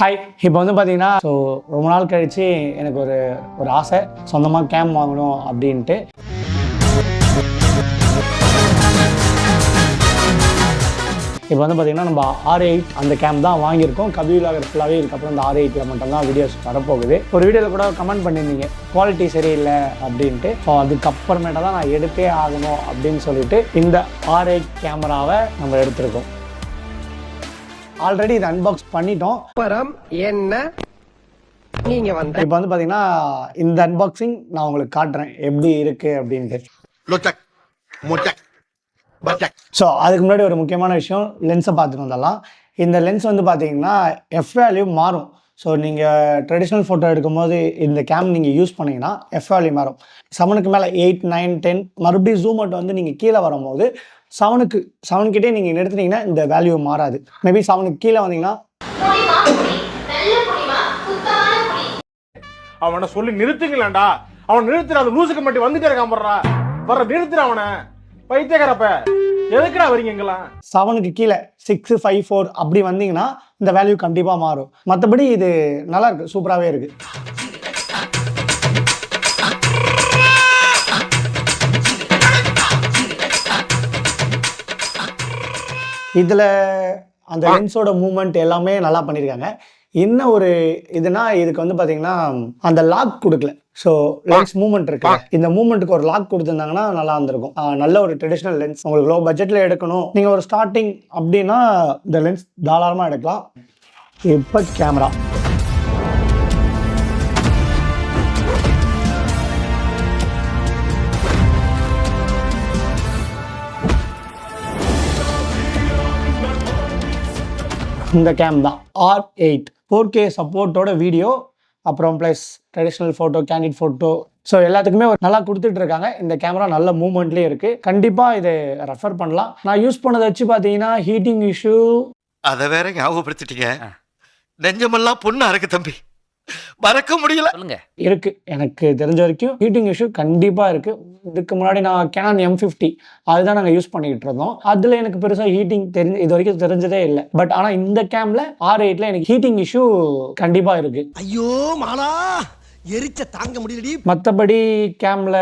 Hi இப்போ வந்து பார்த்தீங்கன்னா ஸோ ரொம்ப நாள் கழித்து எனக்கு ஒரு ஒரு ஆசை. சொந்தமாக கேம் வாங்கணும் அப்படின்ட்டு. இப்போ வந்து பார்த்தீங்கன்னா நம்ம ஆர் எயிட் அந்த கேம் தான் வாங்கியிருக்கோம். கபிலாகர் ஃபுல்லாகவே இதுக்கப்புறம் இந்த ஆர் எயிட்டில் மட்டும்தான் வீடியோஸ் வரப்போகுது. ஒரு வீடியோவில் கூட கமெண்ட் பண்ணியிருந்தீங்க. குவாலிட்டி சரியில்லை அப்படின்ட்டு. ஸோ அதுக்கப்புறமேட்டா தான் நான் எடுத்தே ஆகணும் அப்படின்னு சொல்லிட்டு இந்த ஆர் எயிட் கேமராவை நம்ம எடுத்திருக்கோம். ஆல்ரெடி இதை அன்பாக்ஸ் பண்ணிட்டோம். அப்புறம் என்ன? நீங்க வந்த இப்போ வந்து பார்த்தீங்கன்னா இந்த அன்பாக்சிங் நான் உங்களுக்கு காட்டுறேன். எப்படி இருக்குது அப்படின்ட்டு ஸோ அதுக்கு முன்னாடி ஒரு முக்கியமான விஷயம் லென்ஸை பார்த்துட்டு வந்துடலாம். இந்த லென்ஸ் வந்து பார்த்தீங்கன்னா எஃப் வேல்யூ மாறும். ஸோ நீங்கள் ட்ரெடிஷ்னல் ஃபோட்டோ எடுக்கும்போது இந்த கேம் நீங்கள் யூஸ் பண்ணீங்கன்னா எஃப் வேல்யூ மாறும். செவனுக்கு மேலே எயிட் நைன் டென் மறுபடியும் ஜூம் அவுட் வந்து நீங்கள் கீழே வரும்போது செவனுக்கு செவன்கிட்டே நீங்கள் நிறுத்துனீங்கன்னா இந்த வேல்யூ மாறாது. மேபி செவனுக்கு கீழே வந்தீங்கன்னா அவனை சொல்லி நிறுத்துங்களேன்டா. அவன் நிறுத்துற அந்த லூசுக்கு மட்டும் வந்துட்டே இருக்கான் போடுறா. வர நிறுத்துற அவனை. பைத்தியக்காரப்ப. எதுக்குடா வரீங்க எங்கெல்லாம் செவனுக்கு கீழே சிக்ஸ் ஃபைவ் ஃபோர் அப்படி வந்தீங்கன்னா இந்த வேல்யூ கண்டிப்பாக மாறும். மற்றபடி இது நல்லா இருக்கு சூப்பராகவே இருக்கு. இதில் அந்த லென்ஸோட மூமெண்ட் எல்லாமே நல்லா பண்ணியிருக்காங்க என்ன ஒரு இதுனா இதுக்கு வந்து பார்த்தீங்கன்னா அந்த லாக் கொடுக்கல. ஸோ லென்ஸ் மூமெண்ட் இருக்கு. இந்த மூமெண்ட்டுக்கு ஒரு லாக் கொடுத்துருந்தாங்கன்னா நல்லா இருந்திருக்கும். நல்ல ஒரு ட்ரெடிஷ்னல் லென்ஸ் உங்களுக்கு லோ பட்ஜெட்டில் எடுக்கணும். நீங்கள் ஒரு ஸ்டார்டிங் அப்படின்னா இந்த லென்ஸ் தாராளமாக எடுக்கலாம். இப்போ கேமரா இந்த கேம் தான். ஆர் எயிட் ஃபோர் கே சப்போர்ட்டோட வீடியோ அப்புறம் plus traditional photo candid photo so எல்லாத்துக்குமே ஒரு நல்லா கொடுத்துட்டு இருக்காங்க இந்த கேமரா நல்ல மூவ்மெண்ட்லேயே இருக்குது கண்டிப்பாக இதை ரெஃபர் பண்ணலாம். நான் யூஸ் பண்ணதை வச்சு பார்த்தீங்கன்னா ஹீட்டிங் இஷ்யூ அதை வேற ஞாபகப்படுத்திட்டீங்க. நெஞ்சமெல்லாம் பொண்ணாக இருக்கு தம்பி. மறக்க முடியல. இருக்கு. எனக்கு தெரிஞ்ச வரைக்கும் ஹீட்டிங் இஷ்யூ கண்டிப்பா இருக்கு. இதுக்கு முன்னாடி நான் கேன் எம் ஃபிஃப்டி அதுதான் நாங்கள் யூஸ் பண்ணிக்கிட்டு இருந்தோம். அதுல எனக்கு பெருசா ஹீட்டிங் தெரிஞ்சு இது வரைக்கும் தெரிஞ்சதே இல்லை. பட் ஆனா இந்த கேம்ல ஆர் எயிட்ல எனக்கு ஹீட்டிங் இஷ்யூ கண்டிப்பா இருக்கு. ஐயோ மாலா! எரிச்ச தாங்க முடியலடி. மற்றபடி கேம்ல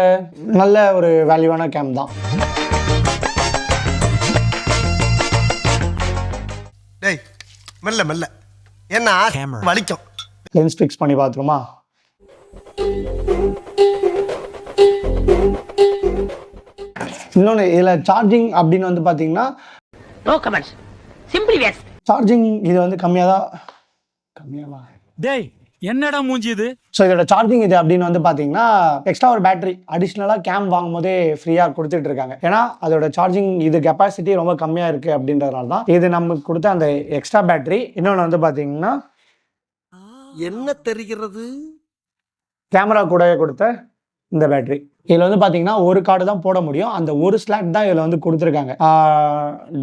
நல்ல ஒரு வேல்யூவான கேம் தான். டேய் மெல்ல மெல்ல. என்ன வலிக்கும். லென்ஸ் ஃபிக்ஸ் பண்ணி பார்த்துருமா? இன்னொன்று இதில் சார்ஜிங் அப்படின்னு வந்து பார்த்தீங்கன்னா no comments simply waste charging இது வந்து கம்மியாக தான் கம்மியாக டேய் என்னடா மூஞ்சி இது? ஸோ இதோட சார்ஜிங் இது அப்படின்னு வந்து பார்த்தீங்கன்னா எக்ஸ்ட்ரா ஒரு பேட்டரி அடிஷ்னலாக கேம் வாங்கும் போதே ஃப்ரீயாக கொடுத்துட்டு இருக்காங்க. ஏன்னா அதோட சார்ஜிங் இது கெப்பாசிட்டி ரொம்ப கம்மியாக இருக்குது அப்படின்றதுனால தான் இது நமக்கு கொடுத்த அந்த எக்ஸ்ட்ரா பேட்டரி இன்னொன்று வந்து பார்த்தீங்கன்னா என்ன தெரிகிறது? கேமரா கூட கொடுத்த இந்த பேட்டரி. இதில் வந்து பார்த்தீங்கன்னா ஒரு கார்டு தான் போட முடியும். அந்த ஒரு ஸ்லாட் தான் இதில் வந்து கொடுத்துருக்காங்க.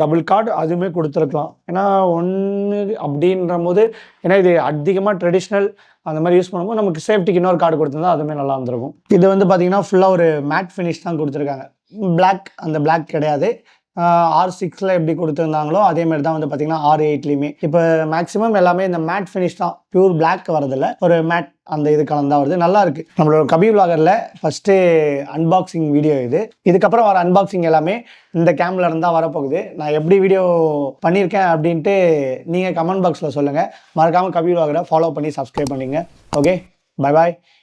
டபுள் கார்டு அதுவுமே கொடுத்துருக்கலாம். ஏன்னா ஒன்று அப்படின்ற போது ஏன்னா இது அதிகமாக ட்ரெடிஷ்னல் அந்த மாதிரி யூஸ் பண்ணும்போது நமக்கு சேஃப்டிக்கு இன்னொரு கார்டு கொடுத்துருந்தா அதுவுமே நல்லா இருந்திருக்கும். இது வந்து பார்த்தீங்கன்னா ஃபுல்லாக ஒரு மேட் ஃபினிஷ் தான் கொடுத்துருக்காங்க. பிளாக் அந்த பிளாக் கிடையாது. ஆர் சிக்ஸில் எப்படி கொடுத்துருந்தாங்களோ அதே மாதிரி தான் வந்து பார்த்தீங்கன்னா ஆர் எயிட்லேயுமே இப்போ மேக்ஸிமம் எல்லாமே இந்த மேட் ஃபினிஷ் தான். பியூர் பிளாக் வரதில்ல ஒரு மேட் அந்த இது கலந்தா வருது. நல்லா இருக்கு. நம்மளோட கபி விலாகரில் ஃபஸ்ட்டு அன்பாக்சிங் வீடியோ இது. இதுக்கப்புறம் வர அன்பாக்சிங் எல்லாமே இந்த கேம்ல இருந்தால் வரப்போகுது. நான் எப்படி வீடியோ பண்ணியிருக்கேன் அப்படின்ட்டு நீங்கள் கமெண்ட் பாக்ஸில் சொல்லுங்கள் மறக்காமல் கபி விலாகரை ஃபாலோ பண்ணி சப்ஸ்கிரைப் பண்ணிங்க ஓகே பை பாய்